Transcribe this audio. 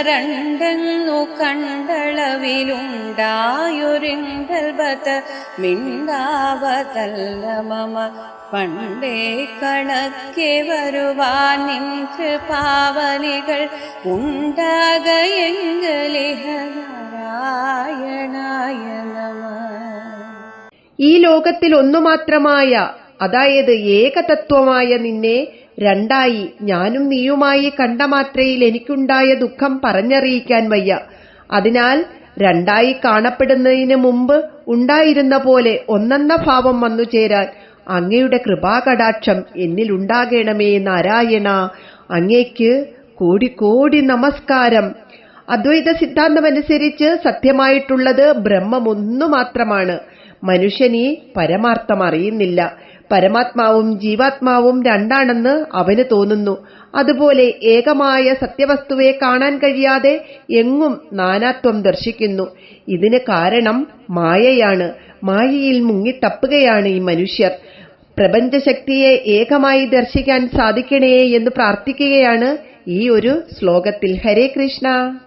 രണ്ടെന്നു കണ്ടളവിലുണ്ടായൊരിങ്കൽബത മിണ്ടാവതല്ല മമ. പണ്ടേ കണക്കെ വരുവാൻ നിன்று പാവലികൾ ഉണ്ടാകയെങ്കിലിഹനാരായണായ നമ. ഈ ലോകത്തിൽ ഒന്നു മാത്രമായ അതായത് ഏകതത്വമായ നിന്നെ രണ്ടായി ഞാനും നീയുമായി കണ്ട മാത്രയിൽ എനിക്കുണ്ടായ ദുഃഖം പറഞ്ഞറിയിക്കാൻ വയ്യ. അതിനാൽ രണ്ടായി കാണപ്പെടുന്നതിന് മുമ്പ് ഉണ്ടായിരുന്ന പോലെ ഒന്നെന്ന ഭാവം വന്നു ചേരാൻ അങ്ങയുടെ കൃപാകടാക്ഷം എന്നിലുണ്ടാകണമേ നാരായണ. അങ്ങേക്ക് കോടി കോടി നമസ്കാരം. അദ്വൈത സിദ്ധാന്തമനുസരിച്ച് സത്യമായിട്ടുള്ളത് ബ്രഹ്മമൊന്നു മാത്രമാണ് മനുഷ്യനീ പരമാർത്ഥം അറിയുന്നില്ല. പരമാത്മാവും ജീവാത്മാവും രണ്ടാണെന്ന് അവന് തോന്നുന്നു. അതുപോലെ ഏകമായ സത്യവസ്തുവെ കാണാൻ കഴിയാതെ എങ്ങും നാനാത്വം ദർശിക്കുന്നു. ഇതിന് കാരണം മായയാണ്. മായയിൽ മുങ്ങിത്തപ്പുകയാണ് ഈ മനുഷ്യർ. പ്രപഞ്ചശക്തിയെ ഏകമായി ദർശിക്കാൻ സാധിക്കണേ എന്ന് പ്രാർത്ഥിക്കുകയാണ് ഈ ഒരു ശ്ലോകത്തിൽ. ഹരേ കൃഷ്ണ.